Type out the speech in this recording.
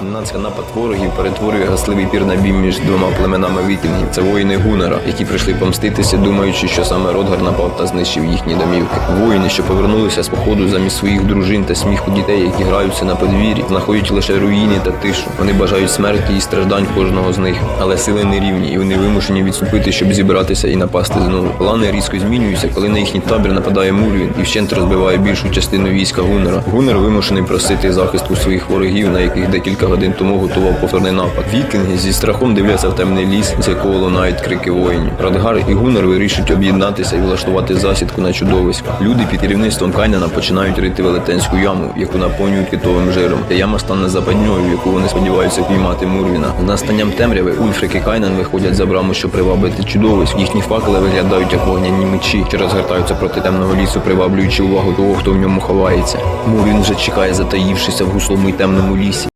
Зненацька напад ворогів перетворює гасливий пір на бій між двома племенами вікінгів. Це воїни Гуннера, які прийшли помститися, думаючи, що саме Родгар напав та знищив їхні домівки. Воїни, що повернулися з походу замість своїх дружин та сміху дітей, які граються на подвір'ї, знаходять лише руїни та тишу. Вони бажають смерті і страждань кожного з них, але сили не рівні, і вони вимушені відступити, щоб зібратися і напасти знову. Плани різко змінюються, коли на їхній табір нападає Мурвін і вщент розбиває більшу частину війська Гуннера. Гуннер вимушений просити захисту своїх ворогів, на яких декілька годин тому готував повторний напад. Вікінги зі страхом дивляться в темний ліс, з якого лунають крики воїнів. Радгар і Гуннер вирішують об'єднатися і влаштувати засідку на чудовисько. Люди під керівництвом Кайнана починають рити велетенську яму, яку наповнюють китовим жиром. Та яма стане западньою, яку вони сподіваються впіймати Мурвіна. З настанням темряви Ульфрик і Кайнан виходять за браму, щоб привабити чудовиськ. Їхні факели виглядають як вогняні мечі, що розгортаються проти темного лісу, приваблюючи увагу того, хто в ньому ховається. Мурвін вже чекає, затаївшися в гуслому й темному лісі.